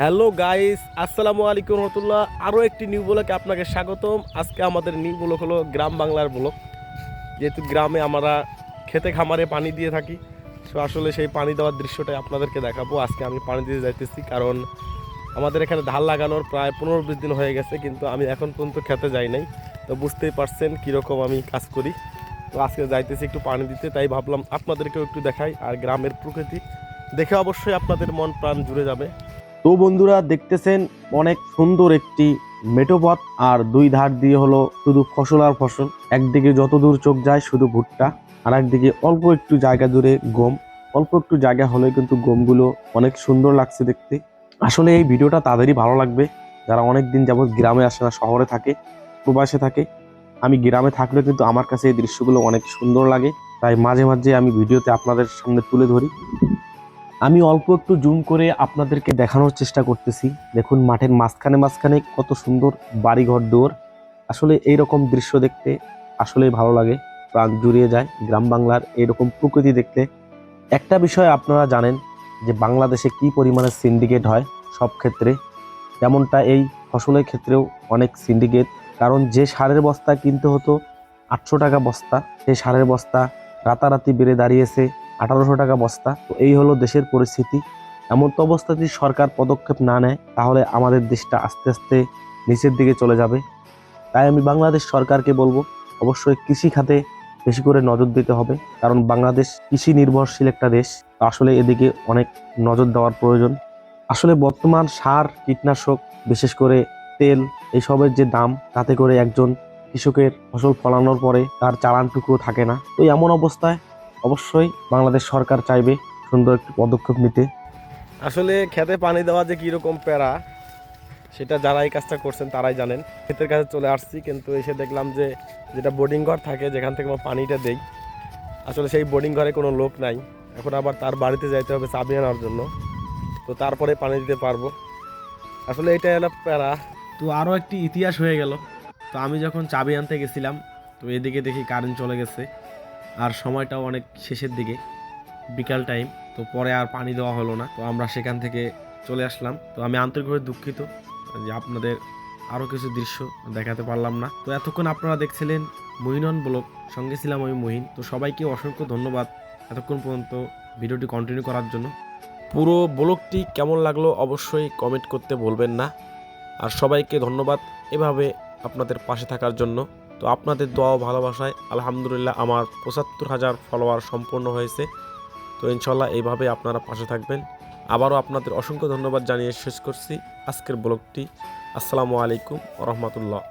Hello guys, আসসালামু আলাইকুম রহমতুল্লাহ। আরও একটি নিউ ব্লকে আপনাকে স্বাগতম। আজকে আমাদের নিউ ব্লক হলো গ্রাম বাংলার ব্লক যেহেতু গ্রামে আমরা খেতে খামারে পানি দিয়ে থাকি সো আসলে সেই পানি দেওয়ার দৃশ্যটাই আপনাদেরকে দেখাবো। আজকে আমি পানি দিয়ে যাইতেছি, কারণ আমাদের এখানে ধান লাগানোর প্রায় পনেরো বিশ দিন হয়ে গেছে, কিন্তু আমি এখন পর্যন্ত খেতে যাই নাই। তো বুঝতেই পারছেন কীরকম আমি কাজ করি। তো আজকে যাইতেছি একটু পানি দিতে, তাই ভাবলাম আপনাদেরকেও একটু দেখাই। আর গ্রামের প্রকৃতি দেখে অবশ্যই আপনাদের মন প্রাণ জুড়ে যাবে। তো বন্ধুরা দেখতেছেন অনেক সুন্দর একটি মেটোপথ আর দুই ধার দিয়ে হলো শুধু ফসল আর ফসল। একদিকে যত দূর চোখ যায় শুধু ভুট্টা আর একদিকে অল্প একটু জায়গা জুড়ে গম। অল্প একটু জায়গা হলে কিন্তু গমগুলো অনেক সুন্দর লাগছে দেখতে। আসলে এই ভিডিওটা তাদেরই ভালো লাগবে। যারা অনেক দিন যাবৎ গ্রামে আসে না, শহরে থাকে, প্রবাসে থাকে, আমি গ্রামে থাকলে কিন্তু আমার কাছে এই দৃশ্যগুলো অনেক সুন্দর লাগে। তাই মাঝে মাঝে আমি ভিডিওতে আপনাদের সামনে তুলে ধরি। আমি অল্প একটু জুম করে আপনাদেরকে দেখানোর চেষ্টা করতেছি। দেখুন, মাঠের মাঝখানে মাঝখানে কত সুন্দর বাড়িঘর দৌড় আসলে এই রকম দৃশ্য দেখতে আসলেই ভালো লাগে। প্রাণ জুড়িয়ে যায় গ্রাম বাংলার এইরকম প্রকৃতি দেখতে। একটা বিষয় আপনারা জানেন যে বাংলাদেশে কি পরিমাণে সিন্ডিকেট হয় সব ক্ষেত্রে। যেমনটা এই ফসলের ক্ষেত্রেও অনেক সিন্ডিকেট কারণ যে সারের বস্তা কিনতে হতো, আটশো টাকা বস্তা। সেই সারের বস্তা রাতারাতি বেড়ে দাঁড়িয়েছে। আঠারোশো টাকা বস্তা। তো এই হলো দেশের পরিস্থিতি। এমন তো অবস্থা যদি সরকার পদক্ষেপ না নেয়, তাহলে আমাদের দেশটা আস্তে আস্তে নিচের দিকে চলে যাবে। তাই আমি বাংলাদেশ সরকারকে বলব, অবশ্যই কৃষি খাতে বেশি করে নজর দিতে হবে। কারণ বাংলাদেশ কৃষি নির্ভরশীল একটা দেশ আসলে এদিকে অনেক নজর দেওয়ার প্রয়োজন। আসলে বর্তমান সার, কীটনাশক, বিশেষ করে তেল এইসবের যে দাম, তাতে করে একজন কৃষকের ফসল ফলানোর পরে তার চালানটুকুও থাকে না। তো এমন অবস্থায় অবশ্যই বাংলাদেশ সরকার চাইবে সুন্দর একটি পদক্ষেপ নিতে। আসলে খেতে পানি দেওয়া যে কীরকম প্যারা সেটা যারা এই কাজটা করছেন তারাই জানেন। ক্ষেতের কাছে চলে আসছি কিন্তু এসে দেখলাম যে যেটা বোর্ডিং ঘর থাকে যেখান থেকে আমরা পানিটা দেই আসলে সেই বোর্ডিং ঘরে কোনো লোক নাই। এখন আবার তার বাড়িতে যাইতে হবে চাবি আনার জন্য তো তারপরে পানি দিতে পারব। আসলে এটা হলো প্যারা। তো আরও একটি ইতিহাস হয়ে গেল। তো আমি যখন চাবি আনতে গেছিলাম তো এদিকে দেখি কারেন্ট চলে গেছে। আর সময়টাও অনেক শেষের দিকে, বিকাল টাইম তো পরে আর পানি দেওয়া হলো না। তো আমরা সেখান থেকে চলে আসলাম। তো আমি আন্তরিকভাবে দুঃখিত যে আপনাদের আরও কিছু দৃশ্য দেখাতে পারলাম না। তো এতক্ষণ আপনারা দেখছিলেন মহিনন ব্লগ, সঙ্গে ছিলাম আমি মহিন। তো সবাইকে অসংখ্য ধন্যবাদ এতক্ষণ পর্যন্ত ভিডিওটি কন্টিনিউ করার জন্য। পুরো ব্লগটি কেমন লাগল অবশ্যই কমেন্ট করতে বলবেন না। আর সবাইকে ধন্যবাদ এভাবে আপনাদের পাশে থাকার জন্য। তো আপনাদের দোয়া ও ভালোবাসায় আলহামদুলিল্লাহ আমার পঁচাত্তর হাজার ফলোয়ার সম্পূর্ণ হয়েছে। তো ইনশাল্লাহ এইভাবে আপনারা পাশে থাকবেন। আবারও আপনাদের অসংখ্য ধন্যবাদ জানিয়ে শেষ করছি আজকের ব্লগটি। আসসালামু আলাইকুম রহমতুল্লাহ।